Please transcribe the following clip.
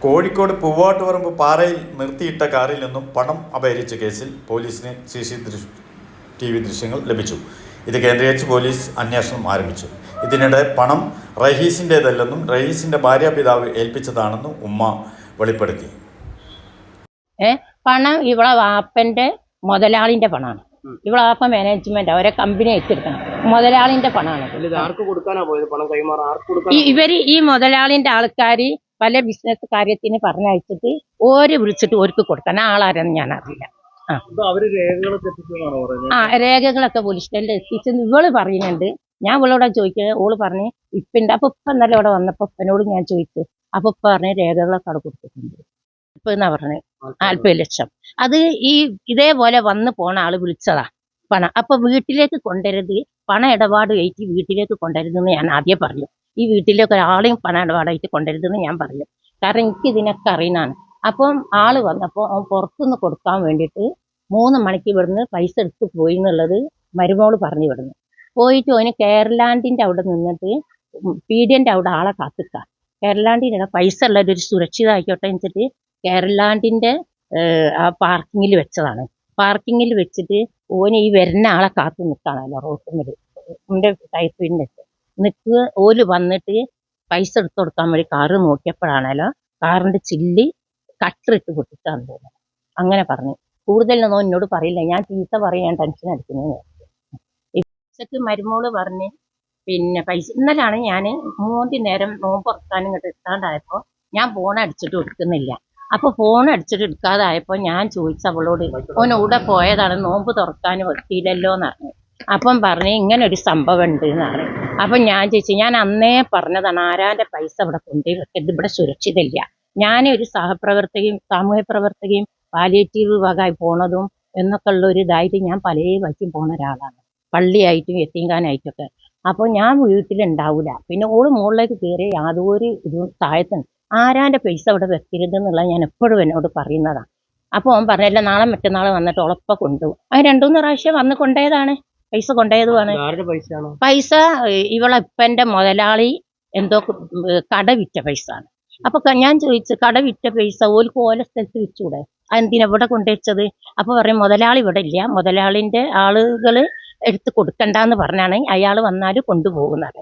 കോഴിക്കോട് പൂവാട്ടുപറമ്പ് പാറയിൽ നിർത്തിയിട്ട കാറിൽ നിന്നും പണം അപഹരിച്ച കേസിൽ പോലീസിന് സി സി ടി വി ദൃശ്യങ്ങൾ ലഭിച്ചു. ഇത് കേന്ദ്രീകരിച്ച് പോലീസ് അന്വേഷണം ആരംഭിച്ചു. ഇതിനിടെ പണം റഹീസിന്റെതല്ലെന്നും റഹീസിന്റെ ഭാര്യാപിതാവ് ഏൽപ്പിച്ചതാണെന്നും ഉമ്മ വെളിപ്പെടുത്തി. ഏ? പണം ഇവളെ വാപ്പന്റെ മുതലാളിന്റെ പണമാണ് ഇവളെ വാപ്പ മാനേജ്മെന്റ് അവരെ കമ്പനി അയച്ചെടുക്കണം മുതലാളിന്റെ പണമാണ് ഇവർ ഈ മുതലാളിന്റെ ആൾക്കാര് പല ബിസിനസ് കാര്യത്തിന് പറഞ്ഞയച്ചിട്ട് ഓര് വിളിച്ചിട്ട് ഓർക്ക് കൊടുക്കണം ആളാരെന്ന് ഞാൻ അറിയില്ല ആ രേഖകളൊക്കെ പോലീസ് സ്റ്റേഷനിൽ എത്തിച്ചെന്ന് ഇവൾ പറയുന്നുണ്ട്. ഞാൻ ഇവളോട് ചോദിക്കുന്നത് ഓൾ പറഞ്ഞ് ഇപ്പന്റെ അപ്പൊ ഇപ്പം എന്നാലും ഇവിടെ വന്നപ്പോ ഇപ്പനോട് ഞാൻ ചോദിച്ചു അപ്പൊ ഇപ്പൊ പറഞ്ഞ് രേഖകളൊക്കെ അവിടെ കൊടുത്തിട്ടുണ്ട്. ഇപ്പൊ എന്നാ പറഞ്ഞ്? നാൽപ്പത് ലക്ഷം. അത് ഈ ഇതേപോലെ വന്ന് പോണ ആൾ വിളിച്ചതാ പണം. അപ്പൊ വീട്ടിലേക്ക് കൊണ്ടരുത് പണ ഇടപാട് കയറ്റി വീട്ടിലേക്ക് കൊണ്ടുവരുതെന്ന് ഞാൻ ആദ്യം പറഞ്ഞു. ഈ വീട്ടിലേക്ക് ഒരാളെയും പണ വാടകയ്ക്ക് കൊണ്ടുവരുതെന്ന് ഞാൻ പറഞ്ഞു കാരണം എനിക്ക് ഇതിനൊക്കെ അറിയുന്നതാണ് അപ്പം ആൾ വന്നപ്പോൾ അവൻ പുറത്തുനിന്ന് കൊടുക്കാൻ വേണ്ടിയിട്ട് മൂന്ന് മണിക്ക് ഇവിടുന്ന് പൈസ എടുത്ത് പോയി എന്നുള്ളത് മരുമോൾ പറഞ്ഞു വിടുന്നു പോയിട്ട് ഓന് കേരളാൻഡിന്റെ അവിടെ നിന്നിട്ട് പി ഡി എന്റെ അവിടെ ആളെ കാത്തിക്ക കേരളാൻഡിന്റെ പൈസ ഉള്ളത് ഒരു സുരക്ഷിതമായിക്കോട്ടെ എന്ന് വെച്ചിട്ട് കേരളാൻഡിന്റെ ആ പാർക്കിങ്ങിൽ വെച്ചതാണ് പാർക്കിങ്ങിൽ വെച്ചിട്ട് ഓന് ഈ വരുന്ന ആളെ കാത്തു നിൽക്കാണല്ലോ റോട്ടിൽ എന്റെ ടൈപ്പിന്റെ നിൽക്കുക ഓൽ വന്നിട്ട് പൈസ എടുത്തു കൊടുക്കാൻ വേണ്ടി കാറ് നോക്കിയപ്പോഴാണല്ലോ കാറിന്റെ ചില്ലി കട്ടറിട്ട് പൊട്ടിച്ചാന്ന് തോന്നുന്നു. അങ്ങനെ പറഞ്ഞു. കൂടുതലൊന്നും എന്നോട് പറയില്ല. ഞാൻ ചീത്ത പറയാൻ ടെൻഷൻ അടിക്കുന്നു പൈസക്ക് മരുമോൾ പറഞ്ഞ് പിന്നെ പൈസ ഇന്നലാണ് ഞാൻ മൂന്നി നേരം നോമ്പ് ഉറക്കാനും ഇങ്ങോട്ട് എത്താണ്ടായപ്പോൾ ഞാൻ ഫോൺ അടിച്ചിട്ട് എടുക്കുന്നില്ല. അപ്പൊ ഫോൺ അടിച്ചിട്ട് എടുക്കാതായപ്പോൾ ഞാൻ ചോദിച്ച അവളോട് ഓൻ ഇവിടെ പോയതാണ്? നോമ്പ് തുറക്കാനും എത്തിയില്ലല്ലോ എന്ന് പറഞ്ഞു അപ്പം പറഞ്ഞ് ഇങ്ങനെ ഒരു സംഭവം ഉണ്ട് എന്ന് പറഞ്ഞു അപ്പം ഞാൻ ചേച്ചി ഞാൻ അന്നേ പറഞ്ഞതാണ് ആരാന്റെ പൈസ ഇവിടെ കൊണ്ടുപോയി വെക്കരുത് ഇവിടെ ഞാൻ ഒരു സഹപ്രവർത്തകയും സാമൂഹ്യ പ്രവർത്തകയും പാലിയേറ്റീവ് വകായി പോണതും എന്നൊക്കെ ഉള്ള ഒരു ഇതായിട്ട് ഞാൻ പല വഴിക്കും പോണ ഒരാളാണ്. പള്ളിയായിട്ടും എത്തിങ്കാനായിട്ടൊക്കെ. അപ്പോൾ ഞാൻ വീട്ടിലുണ്ടാവില്ല പിന്നെ ഓൾ മുകളിലേക്ക് കയറി യാതൊരു ഇതും താഴത്തുണ്ട് ആരാന്റെ പൈസ അവിടെ വെക്കരുത് എന്നുള്ളത് ഞാൻ എപ്പോഴും എന്നോട് പറയുന്നതാണ് അപ്പോൾ അവൻ പറഞ്ഞല്ല നാളെ മറ്റന്നാൾ വന്നിട്ട് ഉളപ്പ കൊണ്ടുപോകും. അത് രണ്ടു മൂന്ന് പ്രാവശ്യം വന്ന് കൊണ്ടുപോയതാണ്. പൈസ കൊണ്ടുപോയതുമാണ് പൈസ ഏഹ്, ഇവളെ ഇപ്പന്റെ മുതലാളി എന്തോ കട വിറ്റ പൈസ ആണ്. അപ്പൊ ഞാൻ ചോദിച്ചു കട വിറ്റ പൈസ ഓൽക്ക് ഓല സ്ഥലത്ത് വിറ്റൂടെ അതെന്തിനാ ഇവിടെ കൊണ്ടുവച്ചത്? അപ്പൊ പറയും മുതലാളി ഇവിടെ ഇല്ല. മുതലാളിന്റെ ആളുകൾ എടുത്ത് കൊടുക്കണ്ടെന്ന് പറഞ്ഞാണ് അയാൾ വന്നാൽ കൊണ്ടുപോകുന്നത്